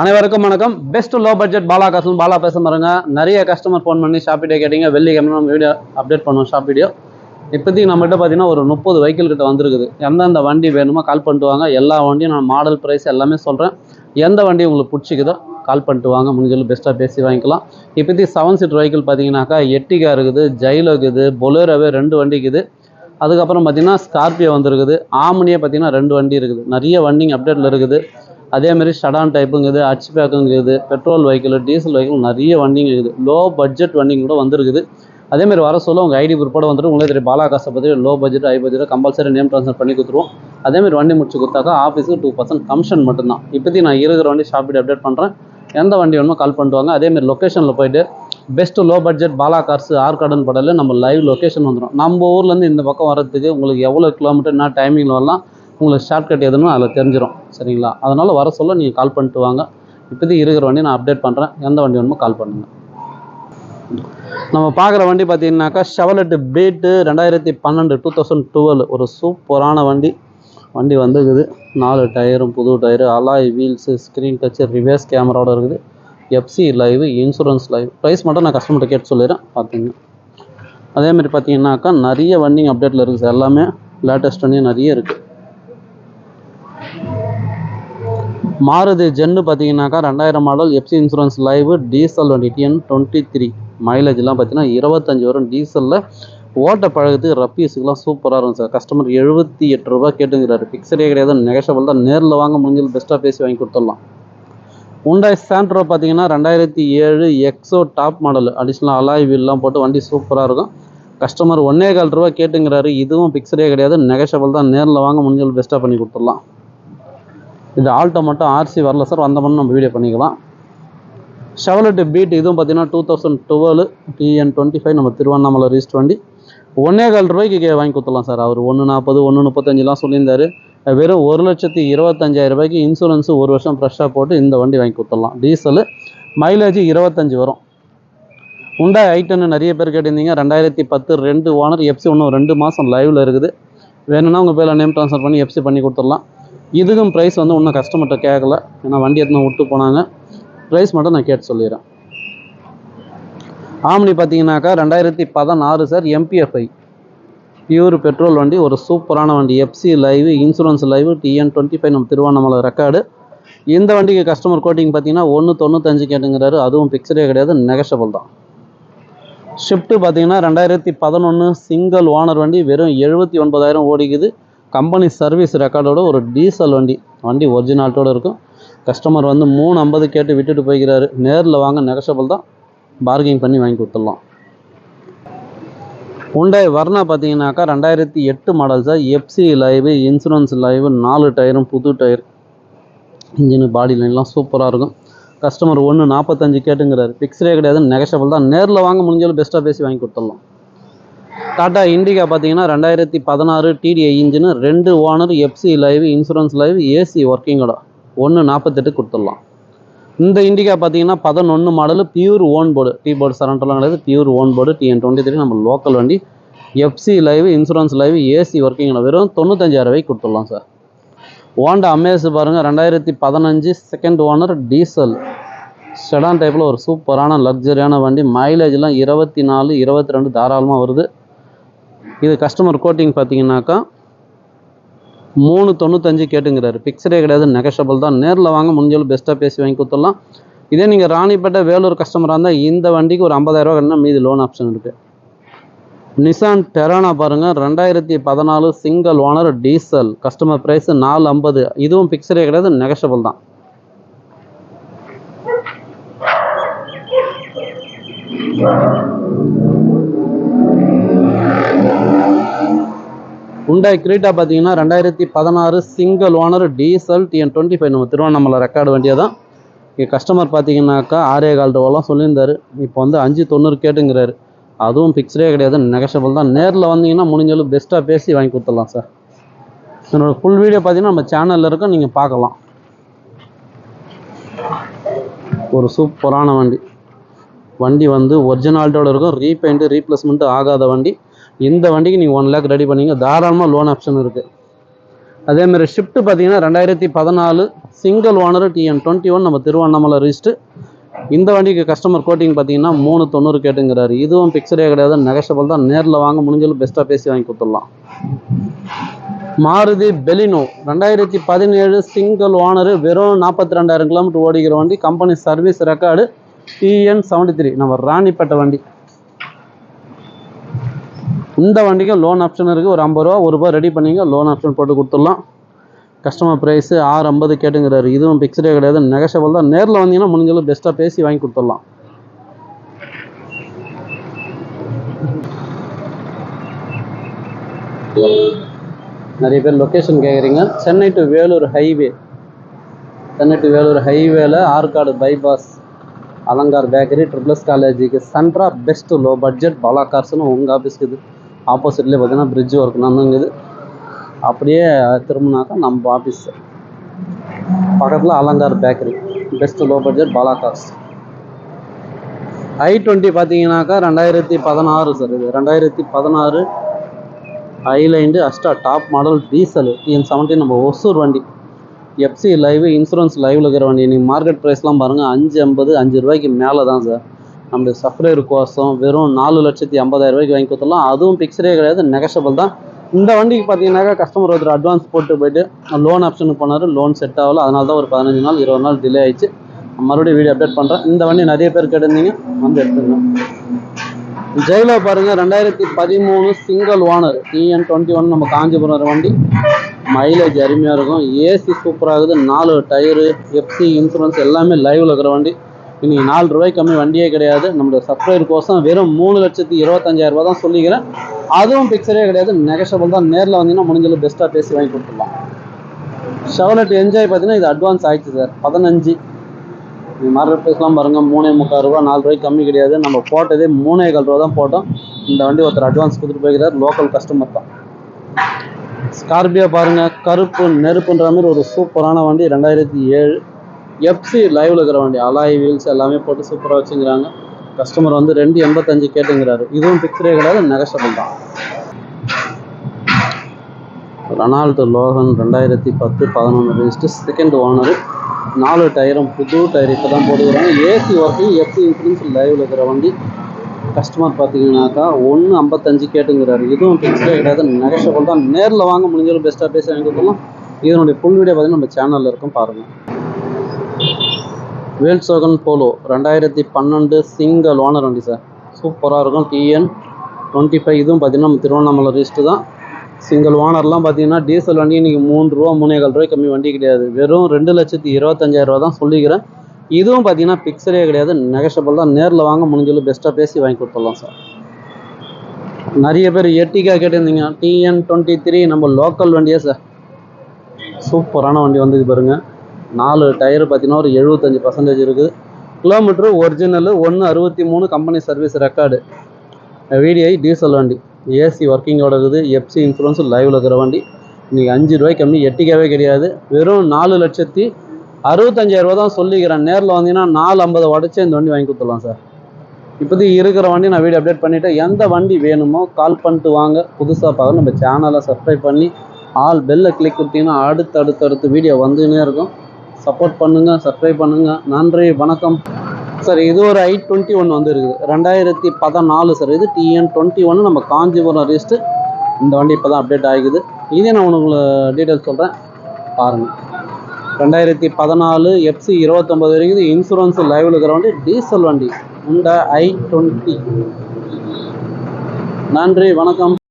அனைவருக்கும் வணக்கம். Best low budget Bala காசும் பாலா பேச பாருங்க நிறைய கஸ்டமர் ஃபோன் பண்ணி ஷாப் வீடியோ கேட்டீங்க. வெள்ளிக்கிழமை நம்ம வீடியோ அப்டேட் பண்ணுவோம் ஷாப் வீடியோ இப்போதைக்கு நம்மகிட்ட பார்த்தீங்கன்னா ஒரு முப்பது வெஹிக்கிள் கிட்ட வந்திருக்குது. எந்தெந்த வண்டி வேணுமோ கால் பண்ணிட்டு வாங்க. எல்லா வண்டியும் நான் மாடல் ப்ரைஸ் எல்லாமே சொல்கிறேன் எந்த வண்டி உங்களுக்கு பிடிச்சிக்குதோ கால் பண்ணிட்டு வாங்க. முடிஞ்சளவு பெஸ்ட்டாக பேசி வாங்கிக்கலாம். இப்போதைக்கு செவன் சீட் வெஹிக்கிள் பார்த்தீங்கன்னாக்கா எட்டிகா இருக்குது ஜைலோ இருக்குது பொலேரோவே ரெண்டு வண்டி இருக்குது. அதுக்கப்புறம் பார்த்தீங்கன்னா ஸ்கார்பியோ வந்திருக்குது. ஆமனியே பார்த்தீங்கன்னா ரெண்டு வண்டி இருக்குது. நிறைய வண்டிங்க அப்டேட்டில் இருக்குது. அதேமாரி ஷடான் டைப்புங்குது ஹச் பேக்குங்குது பெட்ரோல் வெஹிக்கிள் டீசல் வெஹிக்கிள் நிறைய வண்டிங்க இருக்குது. லோ பட்ஜெட் வண்டிங்க கூட வந்திருக்குது. அதேமாரி வர சொல்ல உங்கள் ஐடி பிற்பாடு வந்துட்டு உங்களே தெரியும். பாலா காசை பற்றி low budget high budget compulsory name transfer பண்ணி கொடுத்துருவோம். அதேமாதிரி வண்டி முடிச்சு கொடுத்தாக்கா ஆஃபீஸுக்கு டூ பர்சன்ட் கமிஷன் மட்டும்தான். இப்போதைக்கு நான் இருக்கிற வண்டி ஷாப்பிட் அப்டேட் பண்ணுறேன் எந்த வண்டி வேணுமோ கால் பண்ணுவாங்க அதேமாதிரி லொக்கேஷனில் போயிட்டு best low budget Bala cars ஆர்கார்டன் படல நம்ம லைவ் லொக்கேஷன் வந்துடும் நம்ம ஊர்லேருந்து இந்த பக்கம் வரதுக்கு உங்களுக்கு எவ்வளோ கிலோமீட்டர் என்ன டைமிங்கில் வரலாம்? உங்களுக்கு ஷார்ட்கட் எதுன்னு அதில் தெரிஞ்சிடும் சரிங்களா? அதனால் வர சொல்ல நீங்கள் கால் பண்ணிட்டு வாங்க. இப்போதைக்கு இருக்கிற வண்டி நான் அப்டேட் பண்ணுறேன் எந்த வண்டி வேணுமோ கால் பண்ணுங்கள் நம்ம பார்க்குற வண்டி பார்த்தீங்கன்னாக்கா ஷெவலெட்டு பீட்டு ரெண்டாயிரத்தி பன்னெண்டு டூ தௌசண்ட் டுவெல் ஒரு சூப்பரான வண்டி. வண்டி வந்துருக்குது. நாலு டயரும் புது tyre alloy wheels screen touch reverse கேமராவோட இருக்குது. FC live insurance live price மட்டும் நான் கஸ்டமர்கிட்ட கேட்டு சொல்லிடுறேன். பார்த்துங்க. அதேமாதிரி பார்த்தீங்கன்னாக்கா நிறைய வண்டிங்க அப்டேட்டில் இருக்குது. சார் எல்லாமே லேட்டஸ்ட் வண்டியும் நிறைய இருக்குது மாருதி ஜென்னு பார்த்தீங்கன்னாக்கா ரெண்டாயிரம் model FC insurance live diesel வண்டி டிஎன் டுவெண்ட்டி த்ரீ மைலேஜ்லாம் பார்த்தீங்கன்னா இருபத்தஞ்சி வரும். டீசலில் ஓட்ட பழகத்துக்கு ரப்பீஸுக்குலாம் சூப்பராக இருக்கும் சார் கஸ்டமர் எழுபத்தி எட்டு ரூபா கேட்டுங்கிறாரு ஃபிக்ஸடே கிடையாது நெகஷபிள் தான். நேரில் வாங்க முடிஞ்சது பெஸ்ட்டாக பேசி வாங்கி கொடுத்துடலாம். உண்டாய் சாண்ட்ரோ பார்த்தீங்கன்னா ரெண்டாயிரத்தி ஏழு எக்ஸோ டாப் மாடல் அடிஷ்னல் அலாய் வீல்லாம் போட்டு வண்டி சூப்பராக இருக்கும். கஸ்டமர் ஒன்னே கால் ரூபா கேட்டுங்கிறாரு இதுவும் ஃபிக்ஸடே கிடையாது நெகஷபிள் தான். நேரில் வாங்க முடிஞ்சது பெஸ்ட்டாக பண்ணி கொடுத்துடலாம். இது ஆல்ட்டோ மட்டும் ஆர்சி வரல சார். வந்த மட்டும் நம்ம வீடியோ பண்ணிக்கலாம். ஷெவலெட்டு பீட் இதுவும் பார்த்தீங்கன்னா two thousand twelve TN twenty five நம்ம திருவண்ணாமலை ரீஸ்ட் வண்டி. ஒன்னே கால் ரூபாய்க்கு கே- வாங்கி கொடுத்துலாம் சார். அவர் ஒன்று நாற்பது ஒன்று முப்பத்தஞ்சுலாம் சொல்லியிருந்தாரு. வெறும் ஒரு லட்சத்தி இருபத்தஞ்சாயிரம் ரூபாய்க்கு இன்சூரன்ஸு ஒரு வருஷம் ஃப்ரெஷ்ஷாக போட்டு இந்த வண்டி வாங்கி கொடுத்துடலாம். டீசலு மைலேஜ் இருபத்தஞ்சி வரும். உண்டா ஐட்டன்னு நிறைய பேர் கேட்டிருந்தீங்க. ரெண்டாயிரத்தி பத்து ரெண்டு ஓனர் எஃப்சி ஒன்று ரெண்டு மாதம் லைவில் இருக்குது. வேணும்னா உங்கள் பேரில் நேம் ட்ரான்ஸ்ஃபர் பண்ணி எஃப்சி பண்ணி கொடுத்துடலாம். இதுக்கும் ப்ரைஸ் வந்து ஒன்றும் கஸ்டமர்கிட்ட கேட்கல ஏன்னா வண்டி எத்தனை விட்டு போனாங்க. ப்ரைஸ் மட்டும் நான் கேட்டு சொல்லிடுறேன். ஆம்னி பார்த்தீங்கன்னாக்கா ரெண்டாயிரத்தி பதினாறு சார் எம்பிஎஃப்ஐ பியூர் பெட்ரோல் வண்டி ஒரு சூப்பரான வண்டி. FC live insurance live TN twenty five நம்ம திருவண்ணாமலை ரெக்கார்டு இந்த வண்டிக்கு கஸ்டமர் கோட்டிங் பார்த்தீங்கன்னா ஒன்று தொண்ணூத்தஞ்சு கேட்டுங்கிறாரு. அதுவும் பிக்சரே கிடையாது நெகஷபிள் தான். ஷிஃப்ட்டு பார்த்தீங்கன்னா ரெண்டாயிரத்தி பதினொன்று சிங்கிள் ஓனர் வண்டி வெறும் எழுபத்தி ஒன்பதாயிரம் ஓடிக்குது. கம்பெனி சர்வீஸ் ரெக்கார்டோட ஒரு டீசல் வண்டி வண்டி ஒரிஜினாலிட்டோட இருக்கும். கஸ்டமர் வந்து மூணு ஐம்பது கேட்டு விட்டுட்டு போய்க்கிறாரு. நேரில் வாங்க நெகஷபிள் தான். பார்கிங் பண்ணி வாங்கி கொடுத்துடலாம். உண்டாய் வர்ணா பார்த்தீங்கன்னாக்கா ரெண்டாயிரத்தி எட்டு model sir FC live insurance live நாலு டயரும் புது டயர் இன்ஜினு பாடி லைன்லாம் சூப்பராக இருக்கும். கஸ்டமர் ஒன்று நாற்பத்தஞ்சு கேட்டுங்கிறாரு. ஃபிக்ஸ்டே கிடையாது நெகஷபிள் தான். நேரில் வாங்க முடிஞ்சாலும் பெஸ்ட்டாக பேசி வாங்கி கொடுத்துடலாம். டாடா இண்டிகா பார்த்தீங்கன்னா ரெண்டாயிரத்தி பதினாறு டிடிஐ இன்ஜினு ரெண்டு owner FC live insurance live AC ஒர்க்கிங்கோட ஒன்று நாற்பத்தெட்டு கொடுத்துடலாம். இந்த இண்டிகா பார்த்தீங்கன்னா பதினொன்று model pure own board T board சரண்டெல்லாம் கிடையாது. Pure own board TN twenty three நம்ம லோக்கல் வண்டி. FC live insurance live AC ஒர்க்கிங்கில் வெறும் தொண்ணூத்தஞ்சாயிரம் ரூபாய்க்கு கொடுத்துடலாம் சார் ஹோண்டா அமேஸ் பாருங்கள் ரெண்டாயிரத்தி பதினஞ்சு செகண்ட் ஓனர் டீசல் செடான் டைப்பில் ஒரு சூப்பரான லக்ஸரியான வண்டி. மைலேஜ்லாம் இருபத்தி நாலு இருபத்தி ரெண்டு தாராளமாக வருது. இது கஸ்டமர் கோட்டிங் பார்த்தீங்கன்னாக்கா மூணு தொண்ணூத்தஞ்சு கேட்டுங்கிறாரு. பிக்சரே கிடையாது நெகஷபிள் தான். நேரில் வாங்க முடிஞ்சளவு பெஸ்ட்டாக பேசி வாங்கி கொடுத்துடலாம். இதே நீங்கள் ராணிப்பேட்டை வேலூர் கஸ்டமராக இருந்தால் இந்த வண்டிக்கு ஒரு 50000 ரூபா கட்டினா மீதி லோன் ஆப்ஷன் இருக்குது நிசான் டெரானா பாருங்கள் ரெண்டாயிரத்தி பதினாலு single owner diesel customer price நாலு ஐம்பது. இதுவும் பிக்சரே கிடையாது நெகஷபிள் தான். உண்டாய் கிரீட்டா பார்த்தீங்கன்னா ரெண்டாயிரத்தி பதினாறு single owner diesel TN twenty five நம்ம திருவண்ணாமலை ரெக்கார்டு வண்டியாக தான் இங்கே கஸ்டமர் பார்த்தீங்கன்னாக்கா ஆரே கால் ரூபாலாம் சொல்லியிருந்தாரு. இப்போ வந்து அஞ்சு தொண்ணூறு கேட்டுங்கிறாரு. அதுவும் ஃபிக்ஸ்டே கிடையாது நெகஷபிள் தான். நேரில் வந்தீங்கன்னா முடிஞ்சளவு பெஸ்ட்டாக பேசி வாங்கி கொடுத்துடலாம் சார் என்னோட ஃபுல் வீடியோ பார்த்தீங்கன்னா நம்ம சேனலில் இருக்கும் நீங்கள் பார்க்கலாம். ஒரு சூப்பரான வண்டி. வண்டி வந்து ஒரிஜினாலிட்டியோட இருக்கும் ரீபெயிண்ட்டு ரீப்ளேஸ்மெண்ட்டு ஆகாத வண்டி. இந்த வண்டிக்கு நீங்கள் ஒன் லேக் ரெடி பண்ணீங்க. தாராளமாக லோன் ஆப்ஷன் இருக்குது அதேமாதிரி ஷிஃப்ட் பார்த்தீங்கன்னா ரெண்டாயிரத்தி பதினாலு single owner TN twenty one நம்ம திருவண்ணாமலை ரிஜிஸ்ட்டு இந்த வண்டிக்கு கஸ்டமர் கோட்டிங் பார்த்தீங்கன்னா மூணு தொண்ணூறு கேட்டுங்கிறாரு. இதுவும் பிக்சரே கிடையாது. நெகஷபிள் தான். நேரில் வாங்க முடிஞ்சாலும் பெஸ்ட்டாக பேசி வாங்கி கொடுத்துடலாம். மாருதி பெலினோ ரெண்டாயிரத்தி பதினேழு சிங்கிள் ஓனரு வெறும் நாற்பத்தி ரெண்டாயிரம் கிலோமீட்டர் ஓடிக்கிற வண்டி. Company service record TN seventy three நம்ம ராணிப்பேட்டை வண்டி. இந்த வண்டிக்கும் லோன் ஆப்ஷன் இருக்குது ஒரு ஐம்பது ரூபா ஒரு ரூபா ரெடி பண்ணிங்க லோன் ஆப்ஷன் போட்டு கொடுத்துடலாம். கஸ்டமர் ப்ரைஸு ஆறு ஐம்பது கேட்டுங்கிறாரு. இதுவும் பிக்ஸ்டே கிடையாது. நெகஷபிள் தான். நேரில் வந்தீங்கன்னா முடிஞ்சளவு பெஸ்ட்டாக பேசி வாங்கி கொடுத்துடலாம். நிறைய பேர் லொக்கேஷன் கேட்குறீங்க Chennai to Vellore highway Chennai to Vellore ஹைவேல Arcot bypass Alankar bakery triple S காலேஜுக்கு சென்ட்ரா பெஸ்ட் லோ பட்ஜெட் பலா கார்ஸ்னு உங்கள் ஆஃபீஸ்க்கு இது. ஆப்போசிட்லேயே பார்த்தீங்கன்னா பிரிட்ஜ் ஒர்க் நடந்துங்குது. அப்படியே திரும்பினாக்கா நம்ம ஆஃபீஸ் பக்கத்தில் Alankar bakery best low budget Bala cars i twenty பார்த்தீங்கன்னாக்கா ரெண்டாயிரத்தி பதினாறு சார் இது. ரெண்டாயிரத்தி பதினாறு ஐலைண்டு Asta top model diesel TN seventeen நம்ம ஒசூர் வண்டி. எஃப்சி லைவ் இன்சூரன்ஸ் லைவில் இருக்கிற வண்டி. நீங்கள் மார்க்கெட் ப்ரைஸ்லாம் பாருங்கள் அஞ்சு ஐம்பது அஞ்சு ரூபாய்க்கு மேலே தான் சார் நம்ம சஃப்ரேர் கோசம் வெறும் நாலு லட்சத்தி ஐம்பதாயிரம் ரூபாய்க்கு வாங்கி கொடுத்துடலாம். அதுவும் பிக்சரே கிடையாது நெகஷபிள் தான். இந்த வண்டிக்கு பார்த்தீங்கன்னாக்கா கஸ்டமர் ஒருத்தர் அட்வான்ஸ் போட்டு போயிட்டு லோன் ஆப்ஷனுக்கு போனார் லோன் செட் ஆகல. அதனால தான் ஒரு பதினஞ்சு நாள் இருபது நாள் டிலே ஆயிடுச்சு. மறுபடியும் வீடியோ அப்டேட் பண்ணுறேன் இந்த வண்டி நிறைய பேர் கேட்டிருந்தீங்க வந்து எடுத்துங்க ஜெயிலோ பாருங்க ரெண்டாயிரத்தி பதிமூணு single owner TN twenty one நம்ம காஞ்சிபுரம் வண்டி. மைலேஜ் அருமையாக இருக்கும். ஏசி சூப்பராகுது நாலு டயரு எஃப்சி இன்சூரன்ஸ் எல்லாமே லைவில் இருக்கிற வண்டி. இன்னைக்கு நாலு ரூபாய்க்கு கம்மி வண்டியே கிடையாது. நம்மளோட சப்ளையர் கோசம் வெறும் மூணு லட்சத்தி இருபத்தஞ்சாயிரம் ரூபா தான் சொல்லிக்கிறேன். அதுவும் பிக்சரே கிடையாது. நெகஷபிள் தான். நேரில் வந்தீங்கன்னா முடிஞ்சளவு பெஸ்ட்டாக பேசி வாங்கி கொடுத்துடலாம். ஷவலட் என்ஜாய் பார்த்தீங்கன்னா இது அட்வான்ஸ் ஆயிடுச்சு சார் பதினஞ்சு. இது மாதிரி பேசலாம் பாருங்கள் மூணே முக்கால் ரூபா நாலு ரூபாய்க்கு கம்மி கிடையாது. நம்ம போட்டதே மூணே கால் ரூபா தான் போட்டோம். இந்த வண்டி ஒருத்தர் அட்வான்ஸ் கொடுத்துட்டு போய்க்கிறார் லோக்கல் கஸ்டமர் தான். ஸ்கார்பியோ பாருங்கள் கருப்பு நெருப்புன்ற மாதிரி ஒரு சூப்பரான வண்டி. ரெண்டாயிரத்தி ஏழு. எஃப்சி லைவில் இருக்கிற வண்டி அலாய் வீல்ஸ் எல்லாமே போட்டு சூப்பராக வச்சுங்கிறாங்க கஸ்டமர் வந்து ரெண்டு எண்பத்தஞ்சு கேட்டுங்கிறாரு. இதுவும் பிக்சரே கிடையாது நெகஷபிள் தான். ரெனால்டு லோகன் ரெண்டாயிரத்தி பத்து பதினொன்று ரிஜிஸ்டர் செகண்ட் ஓனரு நாலு டயரும் புது டயர் இப்போ தான் போட்டுக்கிறாங்க. ஏசி ஒர்க்கிங் எஃப்சி இன்சூரன்ஸ் லைவில் இருக்கிற வண்டி. கஸ்டமர் பார்த்தீங்கன்னாக்கா ஒன்று ஐம்பத்தஞ்சு கேட்டுங்கிறாரு. இதுவும் பிக்சரே கிடையாது நெகஷபிள் தான். நேரில் வாங்க முடிஞ்சாலும் பெஸ்ட்டாக பேசி வாங்கி கொடுக்கலாம். இதனுடைய ஃபுல் வீடியோ பார்த்தீங்கன்னா நம்ம சேனலில் இருக்கும் பாருங்கள் வேல்சோகன் போலோ ரெண்டாயிரத்தி பன்னெண்டு சிங்கிள் ஓனர் வண்டி சார். சூப்பராக இருக்கும். டிஎன் டுவெண்ட்டி ஃபைவ் இதுவும் பார்த்தீங்கன்னா நம்ம திருவண்ணாமலை ரிஸ்ட்டு தான். சிங்கிள் ஓனர்லாம் பார்த்தீங்கன்னா டீசல் வண்டி இன்றைக்கி மூணு ரூபா மூணேகால் ரூபாய் கம்மி வண்டி கிடையாது. வெறும் ரெண்டு லட்சத்தி இருபத்தஞ்சாயிரம் ரூபா தான் சொல்லிக்கிறேன். இதுவும் பார்த்தீங்கன்னா பிக்சரே கிடையாது. நெகஷபிள் தான். நேரில் வாங்க முடிஞ்சளவு பெஸ்ட்டாக பேசி வாங்கி கொடுத்துடலாம் சார். நிறைய பேர் எட்டிக்கா கேட்டிருந்தீங்க. டிஎன் டுவெண்ட்டி த்ரீ நம்ம லோக்கல் வண்டியே சார்? சூப்பரான வண்டி வந்து பாருங்கள் நாலு டயர் பார்த்தீங்கன்னா ஒரு எழுபத்தஞ்சு பர்சன்டேஜ் இருக்குது கிலோமீட்ரு ஒரிஜினல் ஒன்று அறுபத்தி மூணு company service record VDI diesel வண்டி ஏசி ஒர்க்கிங்கோட இருக்குது. எஃப்சி இன்சூரன்ஸும் லைவில் இருக்கிற வண்டி. இன்றைக்கி அஞ்சு ரூபாய்க்கு கம்மி எட்டிக்காவே கிடையாது. வெறும் நாலு லட்சத்தி அறுபத்தஞ்சாயிரரூபா தான் சொல்லிக்கிறேன். நேரில் வந்தீங்கன்னா நாலு ஐம்பது உடச்சி இந்த வண்டி வாங்கி கொடுத்துடலாம் சார். இப்போதைக்கு இருக்கிற வண்டி நான் வீடியோ அப்டேட் பண்ணிவிட்டு எந்த வண்டி வேணுமோ கால் பண்ணிட்டு வாங்க. புதுசாக பார்க்க நம்ம சேனலை சப்ஸ்கிரைப் பண்ணி ஆல் பெல்லை கிளிக் கொடுத்தீங்கன்னா அடுத்து அடுத்து அடுத்து வீடியோ வந்துன்னே இருக்கும். சப்போர்ட் பண்ணுங்கள் சப்ஸ்கிரைப் பண்ணுங்கள் நன்றி வணக்கம். சார் இது ஒரு ஐ டுவெண்ட்டி ஒன் வந்து இருக்குது ரெண்டாயிரத்தி பதினாலு சார் இது டிஎன் டுவெண்ட்டி ஒன்று நம்ம காஞ்சிபுரம் ரிஜிஸ்ட்டு இந்த வண்டி இப்போ தான் அப்டேட் ஆகிக்குது. இதே நான் உங்களுக்கு டீட்டெயில்ஸ் சொல்கிறேன் பாருங்கள் ரெண்டாயிரத்தி பதினாலு எஃப்சி இருபத்தொம்பது வரைக்கும் இன்சூரன்ஸ் லைவில் இருக்கிற வண்டி டீசல் வண்டி. இந்த ஐ டுவெண்ட்டி நன்றி வணக்கம்.